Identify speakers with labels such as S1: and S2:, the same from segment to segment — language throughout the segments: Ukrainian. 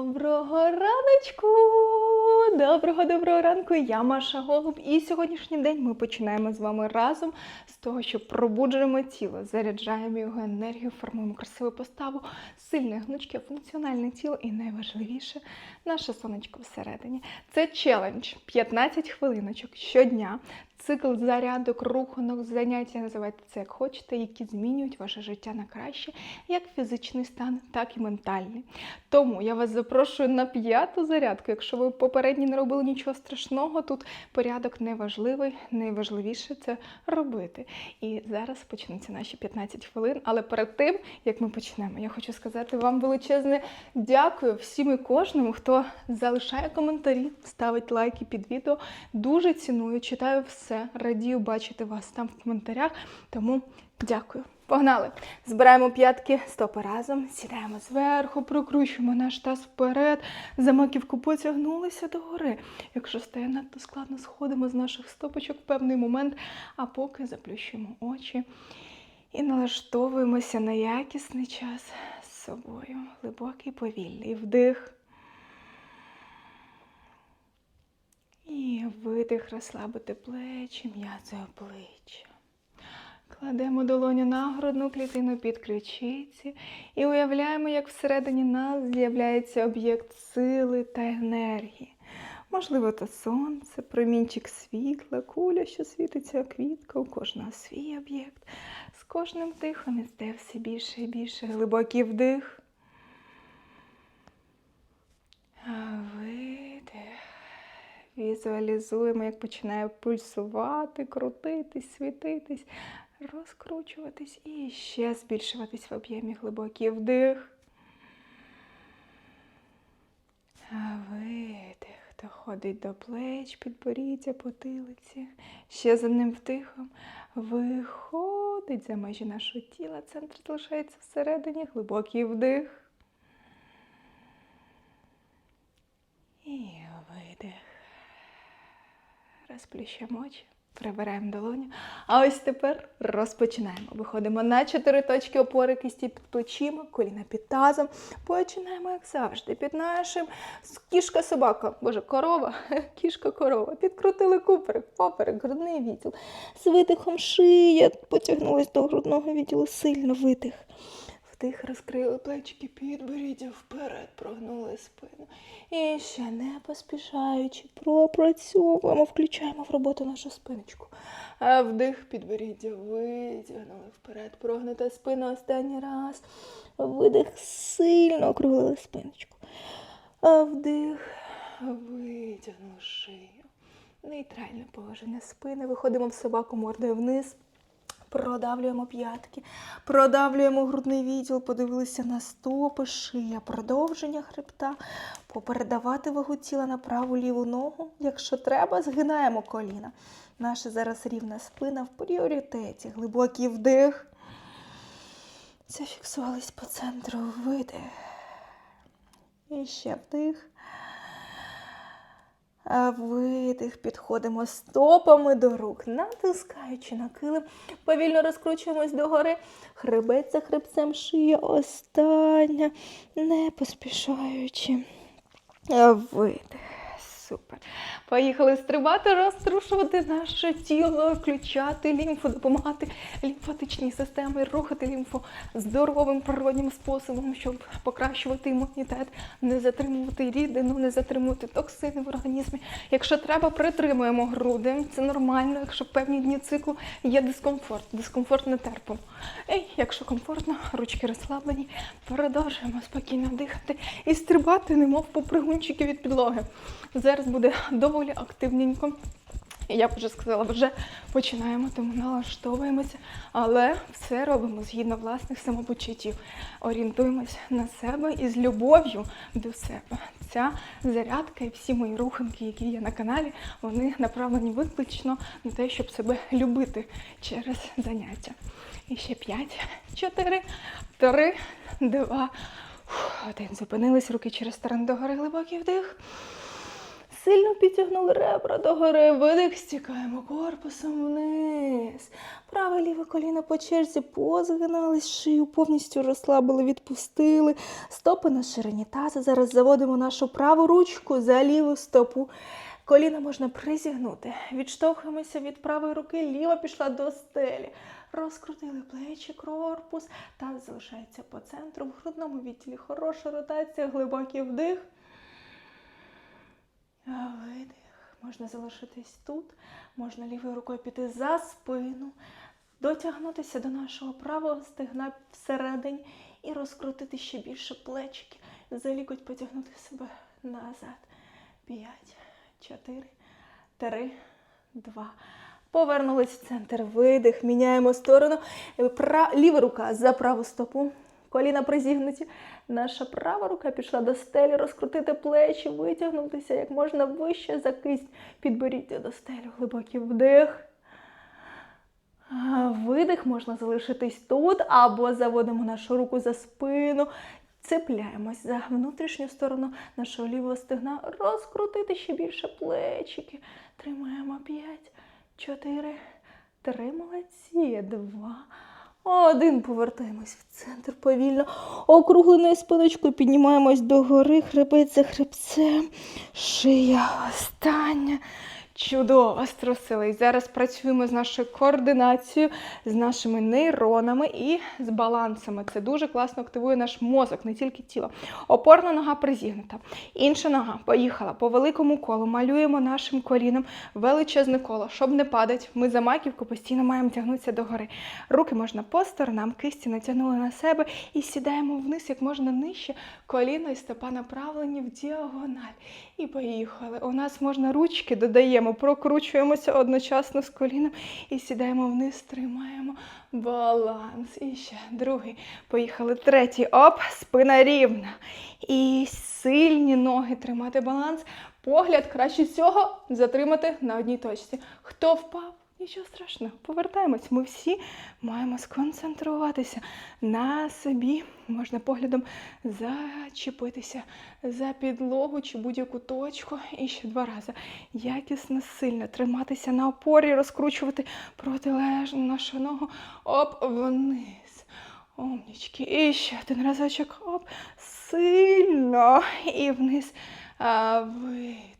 S1: Доброго раночку! Доброго доброго ранку! Я Маша Голуб. І сьогоднішній день ми починаємо з вами разом з того, що пробуджуємо тіло, заряджаємо його енергію, формуємо красиву поставу, сильне гнучке, функціональне тіло і найважливіше наше сонечко всередині. Це челендж 15 хвилиночок щодня. Цикл зарядок, рухунок, заняття, називайте це як хочете, які змінюють ваше життя на краще, як фізичний стан, так і ментальний. Тому я вас запрошую на п'яту зарядку. Якщо ви попередні не робили нічого страшного, тут порядок не важливий, найважливіше це робити. І зараз почнуться наші 15 хвилин. Але перед тим, як ми почнемо, я хочу сказати вам величезне дякую всім і кожному, хто залишає коментарі, ставить лайки під відео. Дуже ціную, читаю все, радію бачити вас там в коментарях. Тому дякую. Погнали! Збираємо п'ятки, стопи разом, сідаємо зверху, прокручуємо наш таз вперед, за маківку потягнулися догори. Якщо стає надто складно, сходимо з наших стопочок в певний момент, а поки заплющуємо очі і налаштовуємося на якісний час з собою. Глибокий повільний вдих. І видих, розслабити плечі, м'язи обличчя. Кладемо долоню на грудну клітину під ключиці і уявляємо, як всередині нас з'являється об'єкт сили та енергії. Можливо, то сонце, промінчик світла, куля, що світиться, квітка, у кожного свій об'єкт. З кожним вдихом іде все більше і більше глибокий вдих. Видих. Візуалізуємо, як починає пульсувати, крутитись, світитись, розкручуватись і ще збільшуватись в об'ємі глибокий вдих. Видих. Доходить до плеч, підборіддя, потилиці. Ще з одним вдихом виходить за межі нашого тіла. Центр залишається всередині. Глибокий вдих. І видих. Розплющуємо очі, прибираємо долоню. А ось тепер розпочинаємо. Виходимо на чотири точки опори кисті під плечима, коліна під тазом. Починаємо, як завжди, під нашим кішка собака, боже, корова, кішка корова. Підкрутили куперек, поперек, грудний відділ. З видихом шия потягнулась до грудного відділу, сильно видих. Вдих, розкрили плечики, підборіддя вперед, прогнули спину. І ще не поспішаючи, пропрацьовуємо, включаємо в роботу нашу спиночку. А вдих, підборіддя, витягнули вперед, прогнута спина останній раз. Видих, сильно округлили спиночку. А вдих, витягнув шию. Нейтральне положення спини. Виходимо в собаку мордою вниз. Продавлюємо п'ятки, продавлюємо грудний відділ, подивилися на стопи, шия, продовження хребта, попередавати вагу тіла на праву ліву ногу. Якщо треба, згинаємо коліна. Наша зараз рівна спина в пріоритеті. Глибокий вдих. Зафіксувались по центру видих. І ще вдих. Видих, підходимо стопами до рук, натискаючи на килим, повільно розкручуємось догори, хребет за хребцем шия, остання, не поспішаючи. Видих. Супер. Поїхали стрибати, розтрушувати наше тіло, включати лімфу, допомагати лімфатичній системі, рухати лімфу здоровим природнім способом, щоб покращувати імунітет, не затримувати рідину, не затримувати токсини в організмі. Якщо треба, притримуємо груди. Це нормально, якщо в певні дні циклу є дискомфорт. Дискомфорт не терпимо. Ей, якщо комфортно, ручки розслаблені, продовжуємо спокійно дихати і стрибати, немов попригунчики від підлоги. Буде доволі активненько. Я б вже сказала, вже починаємо, тому налаштовуємося, але все робимо згідно власних самопочуттів. Орієнтуємось на себе і з любов'ю до себе. Ця зарядка і всі мої руханки, які є на каналі, вони направлені виключно на те, щоб себе любити через заняття. І ще 5, 4, 3, 2, 1. Зупинились руки через сторону догори, глибокий вдих. Сильно підтягнули ребра догори, видих, стікаємо корпусом вниз. Праве ліве коліно по черзі позгинались, шию повністю розслабили, відпустили. Стопи на ширині таза. Зараз заводимо нашу праву ручку за ліву стопу. Коліна можна призігнути. Відштовхуємося від правої руки, ліва пішла до стелі. Розкрутили плечі, корпус. Таз залишається по центру. В грудному відділі хороша ротація, глибокий вдих. Видих. Можна залишитись тут, можна лівою рукою піти за спину, дотягнутися до нашого правого стегна всередині і розкрутити ще більше плечики. За лікоть потягнути себе назад. П'ять, чотири, три, два. Повернулись в центр. Видих. Міняємо сторону. Ліва рука за праву стопу. Коліна призігнуті. Наша права рука пішла до стелі, розкрутити плечі, витягнутися як можна вище за кисть. Підберіться до стелі. Глибокий вдих. Видих можна залишитись тут, або заводимо нашу руку за спину. Цепляємось за внутрішню сторону нашого лівого стегна, розкрутити ще більше плечики. Тримаємо 5, 4, 3, молодці, 2, один. Повертаємось в центр повільно. Округленою спиночкою піднімаємось догори, хребець за хребцем, шия остання. Чудово, струсились. Зараз працюємо з нашою координацією, з нашими нейронами і з балансами. Це дуже класно активує наш мозок, не тільки тіло. Опорна нога призігнута. Інша нога поїхала по великому колу. Малюємо нашим коліном величезне коло. Щоб не падати, ми за маківку постійно маємо тягнутися догори. Руки можна по сторонам, кисті натягнули на себе і сідаємо вниз як можна нижче. Коліна і стопа направлені в діагональ. І поїхали. У нас можна ручки додаємо, прокручуємося одночасно з коліном і сідаємо вниз, тримаємо баланс. І ще другий. Поїхали. Третій. Оп, спина рівна. І сильні ноги тримати баланс. Погляд краще цього затримати на одній точці. Хто впав? Нічого страшного, повертаємось. Ми всі маємо сконцентруватися на собі. Можна поглядом зачепитися за підлогу чи будь-яку точку. І ще два рази. Якісно, сильно триматися на опорі, розкручувати протилежну нашу ногу. Оп, вниз. Умнічки. І ще один разочок. Оп, сильно. І вниз. А, видих.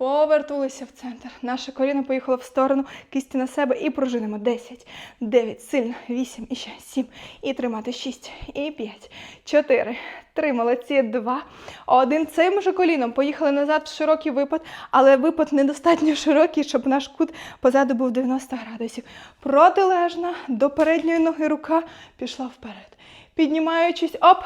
S1: Повернулися в центр. Наше коліно поїхало в сторону, кисті на себе і пружинимо. 10, 9, сильно, 8, і ще 7, і тримати 6, і 5, 4, 3, молодці, 2, 1. Цим же коліном поїхали назад в широкий випад, але випад недостатньо широкий, щоб наш кут позаду був 90 градусів. Протилежна до передньої ноги рука пішла вперед. Піднімаючись, оп,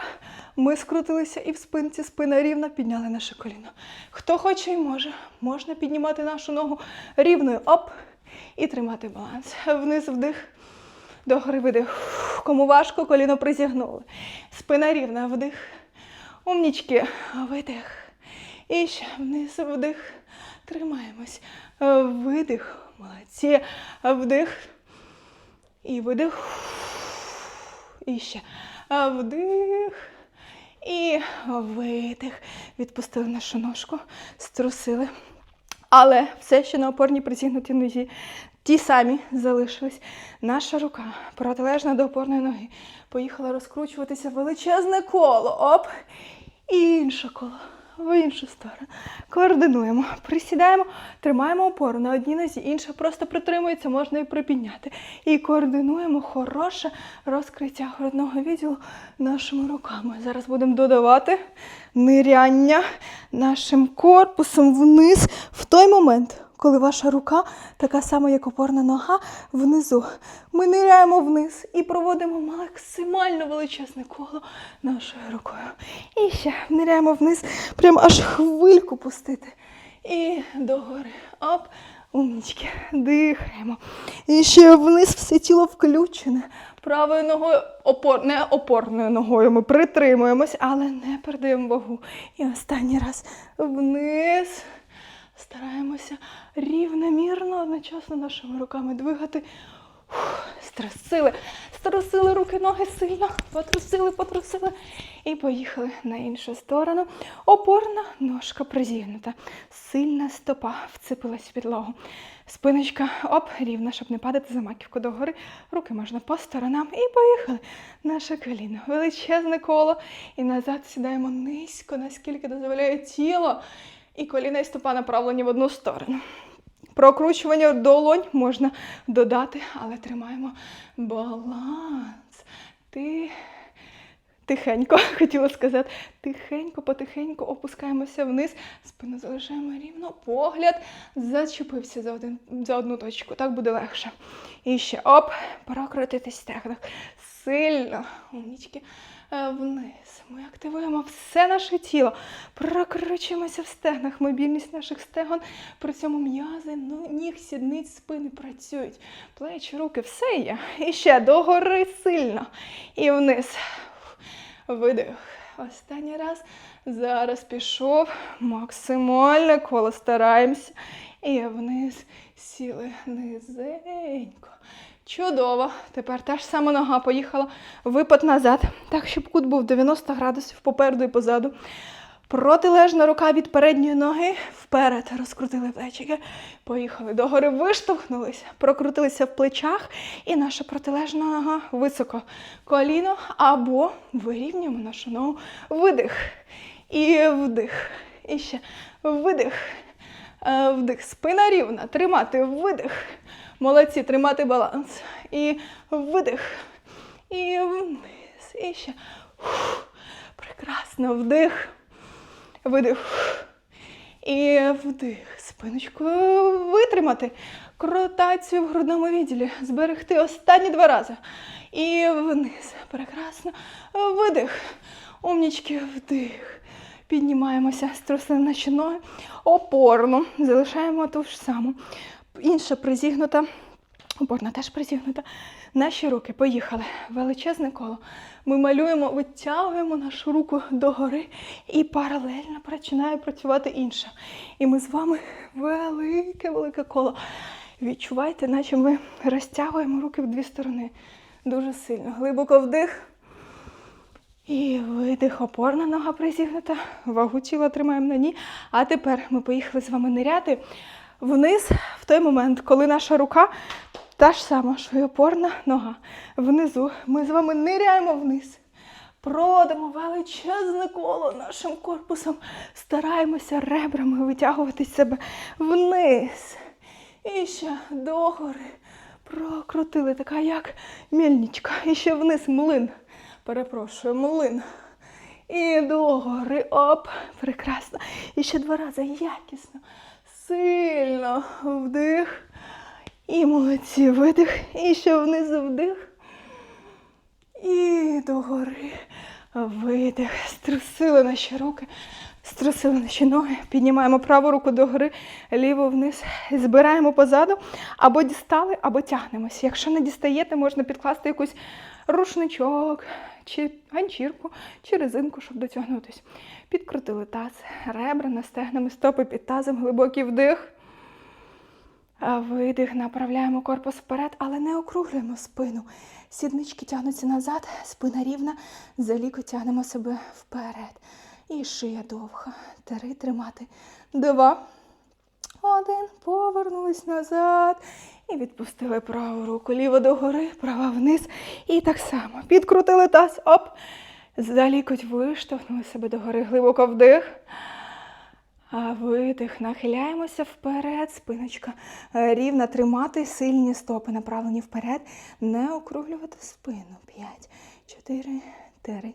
S1: ми скрутилися і в спинці спина рівна, підняли наше коліно. Хто хоче і може, можна піднімати нашу ногу рівною, оп, і тримати баланс. Вниз вдих, догори видих. Кому важко, коліно призігнули. Спина рівна, вдих. Умнічки, видих. І ще вниз вдих. Тримаємось. Видих. Молодці. Вдих. І видих. І ще. Вдих. І видих. Відпустили нашу ножку, струсили. Але все ще на опорній притягнутій нозі. Ті самі залишились. Наша рука протилежна до опорної ноги. Поїхала розкручуватися величезне коло. Оп! І інше коло. В іншу сторону. Координуємо. Присідаємо, тримаємо опору на одній нозі, інша просто притримується, можна і припідняти. І координуємо хороше розкриття грудного відділу нашими руками. Зараз будемо додавати ниряння нашим корпусом вниз в той момент, коли ваша рука така сама, як опорна нога, внизу. Ми ниряємо вниз і проводимо максимально величезне коло нашою рукою. І ще ниряємо вниз, прям аж хвильку пустити. І догори. Оп. Умнічки, дихаємо. І ще вниз все тіло включене. Правою ногою, опор, не опорною ногою ми притримуємось, але не передаємо вагу. І останній раз вниз. Стараємося рівномірно, одночасно нашими руками двигати. Фух, Струсили, струсили руки, ноги сильно, потрусили, потрусили і поїхали на іншу сторону. Опорна ножка призігнута. Сильна стопа вцепилась в підлогу. Спиночка оп, рівна, щоб не падати за маківку догори. Руки можна по сторонам. І поїхали. Наше коліно. Величезне коло. І назад сідаємо низько, наскільки дозволяє тіло. І коліна і стопа направлені в одну сторону. Прокручування долонь можна додати, але тримаємо баланс. Ти тихенько, хотіла сказати, тихенько, потихеньку опускаємося вниз, спину залишаємо рівно, погляд зачепився за, один, за одну точку. Так буде легше. І ще оп, прокрутитись стегнах. Сильно, умнічки, вниз. Ми активуємо все наше тіло, прокручуємося в стегнах, мобільність наших стегон, при цьому м'язи, ну, ніг, сідниць, спини працюють, плечі, руки, все є. І ще догори сильно. І вниз. Видих. Останній раз. Зараз пішов. Максимальне коло стараємося. І вниз сіли низенько. Чудово. Тепер та ж сама нога поїхала. Випад назад. Так, щоб кут був 90 градусів попереду і позаду. Протилежна рука від передньої ноги вперед. Розкрутили плечики. Поїхали догори, виштовхнулися, прокрутилися в плечах, і наша протилежна нога високо. Коліно або вирівнюємо нашу ногу. Видих. І вдих. І ще видих. Е, Вдих. Спина рівна. Тримати видих. Молодці, тримати баланс. І видих. І вниз. І ще. Прекрасно. Вдих. Видих. І вдих. Спиночкою витримати. Кротацію в грудному відділі. Зберегти останні два рази. І вниз. Прекрасно. Видих. Умнічки, вдих. Піднімаємося, струсили наші ноги. Опорно. Залишаємо ту ж саму. Інша призігнута. Опорна теж призігнута. Наші руки поїхали. Величезне коло. Ми малюємо, витягуємо нашу руку догори і паралельно починає працювати інша. І ми з вами велике-велике коло. Відчувайте, наче ми розтягуємо руки в дві сторони. Дуже сильно. Глибоко вдих. І видих, опорна нога призігнута, вагу тіла тримаємо на ній. А тепер ми поїхали з вами ниряти вниз в той момент, коли наша рука та ж сама, що й опорна нога. Внизу ми з вами ниряємо вниз. Продимо величезне коло нашим корпусом. Стараємося ребрами витягувати себе вниз. І ще догори. Прокрутили, така як мельничка. І ще вниз млин. Перепрошую, млин. І догори. Оп, прекрасно. І ще два рази якісно. Сильно вдих. І молодці, видих. І ще внизу вдих. І догори. Видих. Струсили наші руки. Струсили наші ноги. Піднімаємо праву руку догори, ліву вниз. Збираємо позаду. Або дістали, або тягнемося. Якщо не дістаєте, можна підкласти якусь рушничок, чи ганчірку, чи резинку, щоб дотягнутися. Підкрутили таз, ребра настегнемо, стопи під тазом, глибокий вдих. Видих, направляємо корпус вперед, але не округлюємо спину. Сіднички тягнуться назад, спина рівна, за ліко тягнемо себе вперед. І шия довга. Три тримати. Два. Один. Повернулись назад. І відпустили праву руку. Ліво догори, права вниз. І так само. Підкрутили таз. Оп. За лікоть виштовхнули себе догори. Глибоко вдих. А видих, нахиляємося вперед, спиночка е, рівна, тримати сильні стопи, направлені вперед, не округлювати спину. П'ять, чотири, три,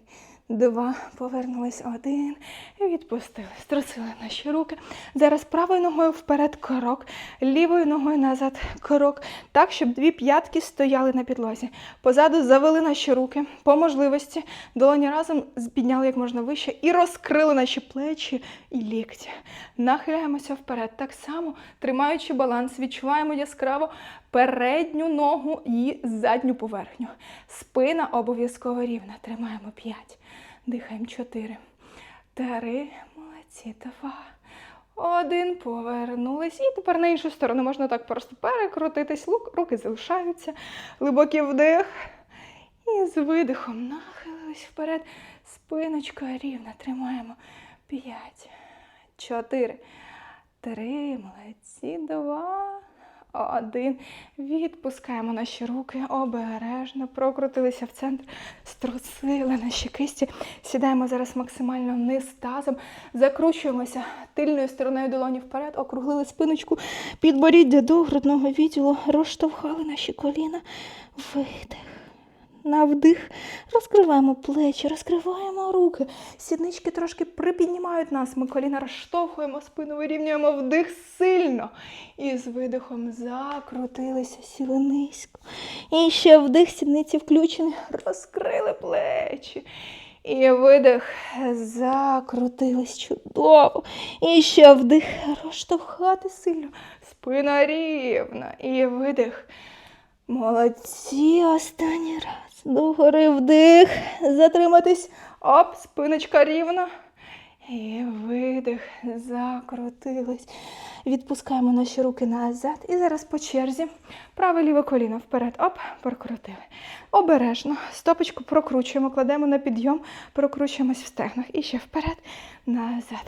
S1: два, повернулись один, відпустили, струсили наші руки. Зараз правою ногою вперед крок, лівою ногою назад крок, так, щоб дві п'ятки стояли на підлозі. Позаду завели наші руки, по можливості, долоні разом підняли як можна вище і розкрили наші плечі і лікті. Нахиляємося вперед. Так само, тримаючи баланс, відчуваємо яскраво передню ногу і задню поверхню. Спина обов'язково рівна. Тримаємо 5. Дихаємо 4. Три. Молодці. Два. Один, повернулись. І тепер на іншу сторону можна так просто перекрутитись. Руки залишаються. Глибокий вдих. І з видихом нахилились вперед. Спиночка рівна. Тримаємо. П'ять, чотири, три, молодці, два, один. Відпускаємо наші руки обережно, прокрутилися в центр, струсили наші кисті. Сідаємо зараз максимально вниз тазом, закручуємося тильною стороною долоні вперед, округлили спиночку, підборіддя до грудного відділу, розштовхали наші коліна, видих. На вдих розкриваємо плечі, розкриваємо руки. Сіднички трошки припіднімають нас. Ми коліна розштовхуємо, спину вирівнюємо вдих сильно. І з видихом закрутилися, сіли низько. І ще вдих, сідниці включені, розкрили плечі. І видих, закрутились чудово. І ще вдих, розштовхати сильно. Спина рівна. І видих. Молодці, останній раз. Догори вдих. Затриматись. Оп, спиночка рівна. І видих. Закрутились. Відпускаємо наші руки назад. І зараз по черзі. Праве ліве коліно вперед. Оп, прокрутили. Обережно. Стопочку прокручуємо, кладемо на підйом, прокручуємось в стегнах. І ще вперед, назад,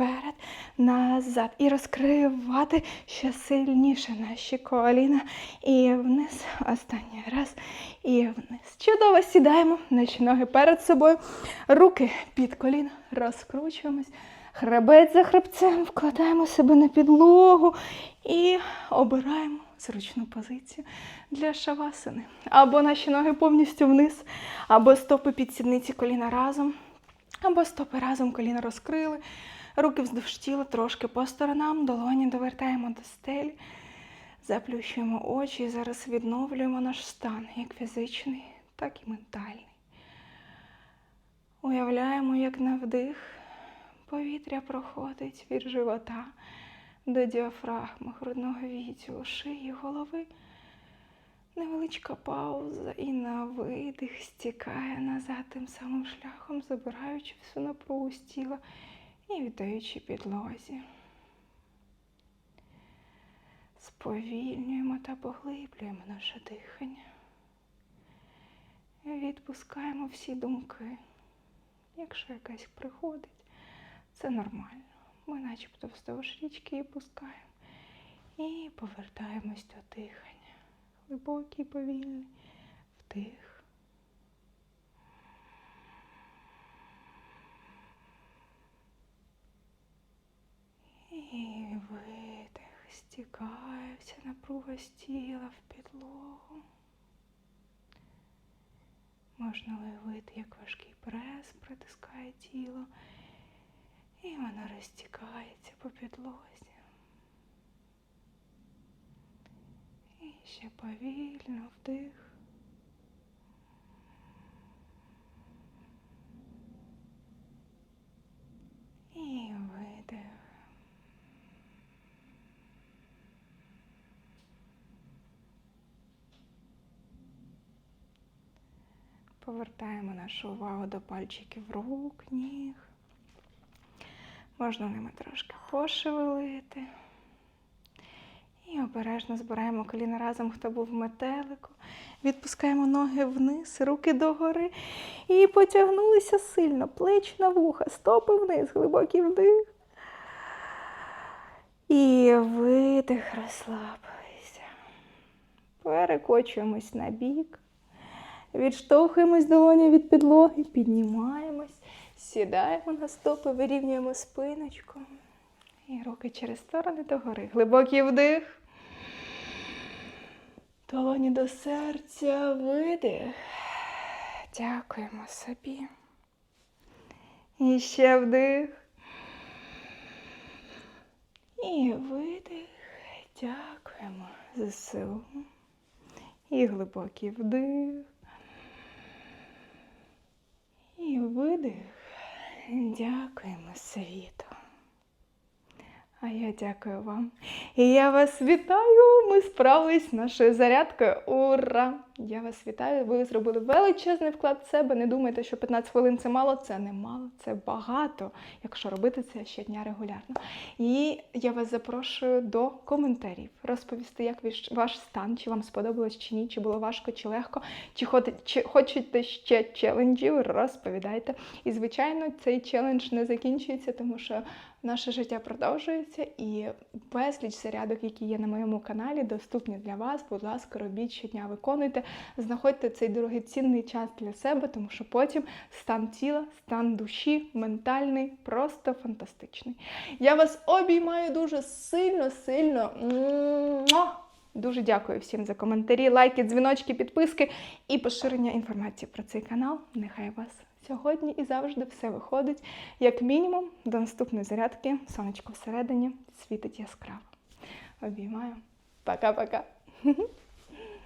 S1: вперед, назад. І розкривати ще сильніше наші коліна. І вниз. Останній раз. І вниз. Чудово сідаємо. Наші ноги перед собою. Руки під коліна. Розкручуємось. Хребець за хребцем, вкладаємо себе на підлогу і обираємо зручну позицію для шавасани. Або наші ноги повністю вниз, або стопи під сідниці коліна разом, або стопи разом коліна розкрили, руки вздовж тіла трошки по сторонам, долоні довертаємо до стелі, заплющуємо очі і зараз відновлюємо наш стан, як фізичний, так і ментальний. Уявляємо, як на вдих повітря проходить від живота до діафрагми, грудного відділу, шиї, голови. Невеличка пауза і на видих стікає назад тим самим шляхом, забираючи всю напругу з тіла і віддаючи підлозі. Сповільнюємо та поглиблюємо наше дихання. Відпускаємо всі думки. Якщо якась приходить, це нормально. Ми начебто вздовж річки і пускаємо. І повертаємось до дихання. Глибокий, повільний вдих. І видих. Стікає напруга з тіла в підлогу. Можна уявити, як важкий прес притискає тіло. І вона розтікається по підлозі. І ще повільно вдих. І видих. Повертаємо нашу увагу до пальчиків рук, ніг. Можна ними трошки пошевелити. І обережно збираємо коліна разом, хто був в метелику. Відпускаємо ноги вниз, руки догори. І потягнулися сильно. Плеч на вуха, стопи вниз, глибокий вдих. І видих, розслабилися. Перекочуємось на бік. Відштовхуємось долоні від підлоги, піднімаємось. Сідаємо на стопи, вирівнюємо спиночку. І руки через сторони догори. Глибокий вдих. Долоні до серця, видих. Дякуємо собі. І ще вдих. І видих. Дякуємо ЗСУ. І глибокий вдих. Видих. Дякуємо світу. А я дякую вам. І я вас вітаю. Ми справились з нашою зарядкою. Ура! Я вас вітаю. Ви зробили величезний вклад в себе. Не думайте, що 15 хвилин це мало. Це не мало, це багато, якщо робити це щодня регулярно. І я вас запрошую до коментарів, розповісти, як ваш стан, чи вам сподобалось чи ні, чи було важко, чи легко, чи, чи хочете ще челенджів, розповідайте. І, звичайно, цей челендж не закінчується, тому що наше життя продовжується і безліч зарядок, які є на моєму каналі, доступні для вас. Будь ласка, робіть щодня, виконуйте, знаходьте цей дорогоцінний час для себе, тому що потім стан тіла, стан душі, ментальний, просто фантастичний. Я вас обіймаю дуже сильно, сильно. Дуже дякую всім за коментарі, лайки, дзвіночки, підписки і поширення інформації про цей канал. Нехай вас сьогодні і завжди все виходить. Як мінімум, до наступної зарядки сонечко всередині світить яскраво. Обіймаю. Пока-пока.